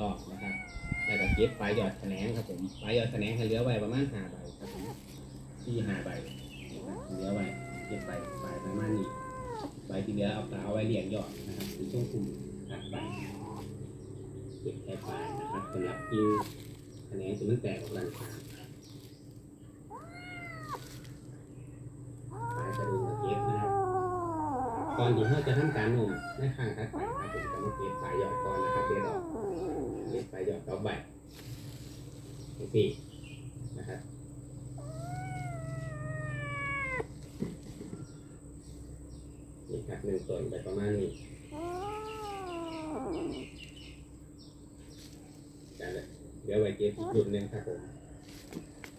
รอบนะครับแล้วก็เก็บปลายยอดแขนงครับผมปลายยอดแขนงให้เหลือไว้ประมาณห้าใบครับผมที่ห้าใบนะครับเหลือไว้เก็บใบปลายประมาณนี้ใบที่เหลือเอาไปเอาไว้เลี้ยงยอดนะครับเป็นช่วงคุมตัดใบเก็บแค่ปลายนะครับสำหรับกิ่งแขนงที่มันแตกออกหลังคาปลายกระดูกมาเก็บนะครับก่อนที่เราจะทำการนุ่มในข้างถัดไปครับ ผมจะมาเก็บปลายอดก่อนนะครับเด็ดออกเก็บปลายยอดต่อใบโอเคนะครับนี่ครับหนึ่งส่วนไปประมาณนี้จะเดี๋ยวไว้เก็บจุดหนึ่งครับผม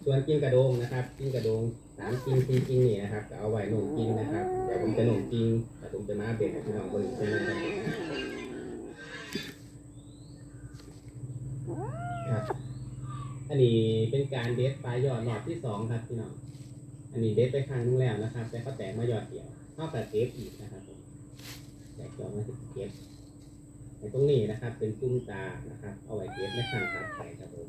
ส่วนกิ้งกระโดงนะครับ กิ้งกระโดงสามกิ้งสี่กิ้งนี่นะครับจะเอาไว้หนุ่มกิ้งนะครับเดี๋ยวผมจะหนุ่มกิ้งแต่ผมจะมาเปลี่ยนให้พี่น้องบริเวณนะครับ อันนี้เป็นการเดทปลายยอดหลอดที่สองครับพี่น้อง อันนี้เดทไปครั้งนึงแล้วนะครับ แต่ก็แตกมายอดเดียวเท่ากับเทปอีกนะครับผมแตกยอดมาสิบเทปในตรงนี้นะครับ เป็นตุ้มตานะครับ เอาไว้เทปในข้งถัดไปครับผม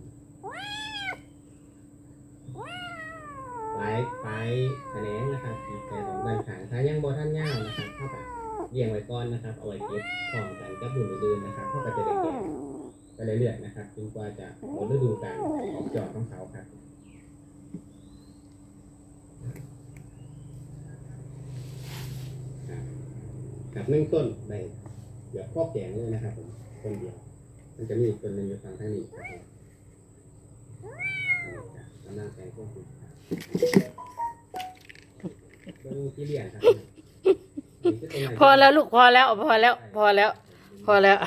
ปลายปลายแขนงนะครับอีกแต่สองด้านขางถ้ายังบอท่านย่าวนะครับเท่ากับเรียงไว้ก้อนนะครับ เอาไว้เก็บพร้อมกันกับรุ่นอื่นนะครับเท่ากับจะได้แก่ ไปเรื่อยๆนะครับจนกว่าจะหมดฤดูกาลออกจอดของเขาครับครับกับหนึ่งต้นในเดี๋ยวครอบแกงเลยนะครับผมต้นเดียว มันจะมีอีกต้นหนึ่งอยู่ฝั่งทางนี้ครับมอันนี้ครับกำลังแกงพวกคุณครับเบิ่งที่เรียนครับพอแล้วลูกพอแล้วพอแล้ว พอแล้ว พอแล้ว